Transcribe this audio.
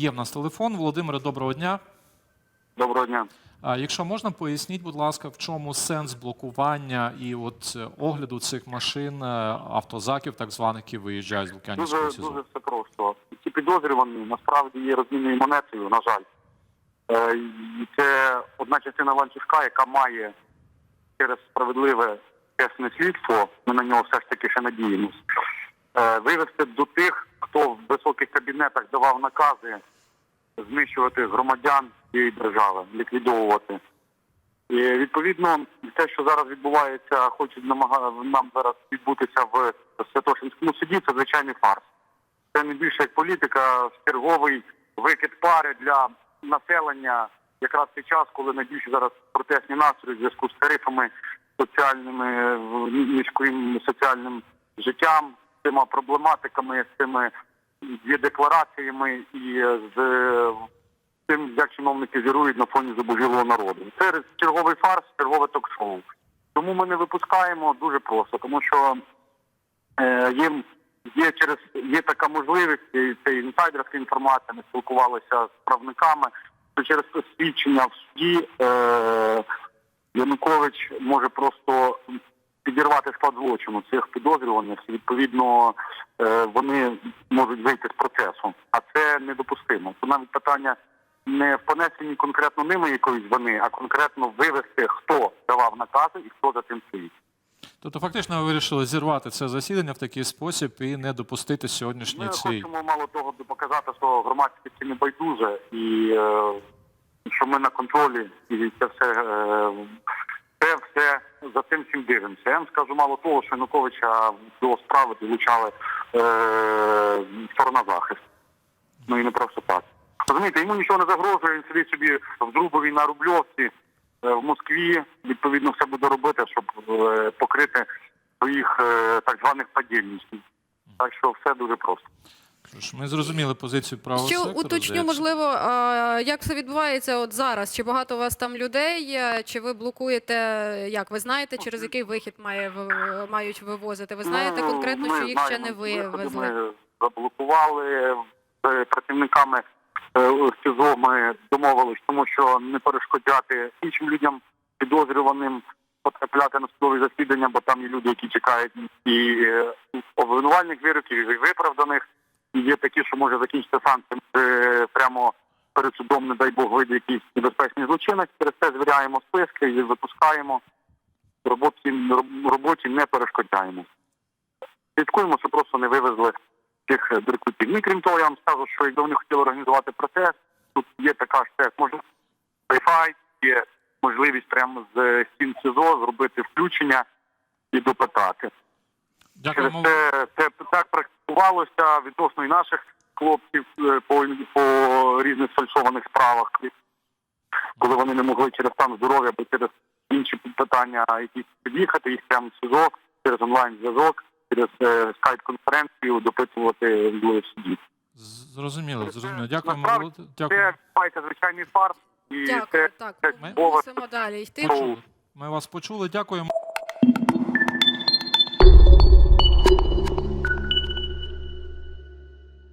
Є в нас телефон. Володимире, доброго дня. Доброго дня. А якщо можна, поясніть, будь ласка, в чому сенс блокування і от е, огляду цих машин, е, автозаків, так званих, які виїжджають з Лук'янівського Дуже СІЗО? дуже все просто. Ці підозрювані насправді є розмінною монетою, на жаль. Е, і це одна частина ланцюжка, яка має через справедливе чесне слідство, ми на нього все ж таки ще надіємось, е, вивести до тих, хто в високих кабінетах давав накази знищувати громадян цієї держави, ліквідовувати. І відповідно, те, що зараз відбувається, хочуть намага... нам зараз відбутися в Святошинському суді, це звичайний фарс. Це не більше як політика, черговий викид пари для населення, якраз цей час, коли найбільше зараз протестні настрої в зв'язку з тарифами, соціальними низьким соціальним життям, з цими проблематиками, з цими є деклараціями і з тим, як чиновники зірують на фоні забожілого народу. Це черговий фарс, чергове ток-шоу. Тому ми не випускаємо дуже просто, тому що е, їм є через є така можливість, і це інсайдерська інформація. Ми спілкувалися з правниками. Що через свідчення в суді е, Янукович може просто підірвати склад злочину цих підозрюваних. І, Відповідно, е, вони можуть вийти з процесу, а це недопустимо. То навіть питання не в понесенні конкретно ними якоїсь вини, а конкретно вивести, хто давав накази і хто за тим стоїть. Тобто, фактично, ви вирішили зірвати це засідання в такий спосіб і не допустити сьогоднішній Ми цей. хочемо мало того показати, що громадськості не байдуже і е, що ми на контролі, і це все е, це за цим всім дивимося. Я вам скажу мало того, що Януковича до справи долучали е, сторона захист. Ну і не просто так. Розумієте, йому нічого не загрожує, він сидить собі в Друбові на Рубльовці, е, в Москві. Відповідно, все буде робити, щоб е, покрити своїх е, так званих подільників. Так що все дуже просто. Ми зрозуміли позицію правого Що сектору. уточню, можливо, як все відбувається от зараз? Чи багато у вас там людей? е, Чи ви блокуєте? Як ви знаєте, через який вихід має мають вивозити? Ви знаєте Ну, конкретно, що їх ще не вивезли? Ми заблокували з працівниками е, СІЗО. Ми домовились, тому що не перешкоджати іншим людям підозрюваним потрапляти на судові засідання, бо там є люди, які чекають і е, обвинувальних вироків, і виправданих. Є такі, що може закінчити санкціями е, прямо перед судом, не дай Бог, вийде якийсь небезпечний злочинець. Через це звіряємо списки і випускаємо. Роботі, роботі не перешкоджаємо слідкуємо, що просто не вивезли цих е, беркутів. Ну і крім того, я вам скажу, що якби вони хотіли організувати процес, тут є така ж теж можливість Wi-Fi, є можливість прямо з стін СІЗО зробити включення і допитати. Через це, це так практикувалося відносно і наших хлопців е, по, по різних фальшованих справах, коли вони не могли через стан здоров'я або через інші питання якісь під'їхати, їх прямо в СІЗО через онлайн-зв'язок, через е, скайп-конференцію допитувати в суді. Зрозуміло, зрозуміло. Дякуємо. Насправді, Волод- Це Дякуємо. звичайний фарс, і Дякую, це так. це Ми- Мусимо далі йти. Ми вас почули. Дякуємо.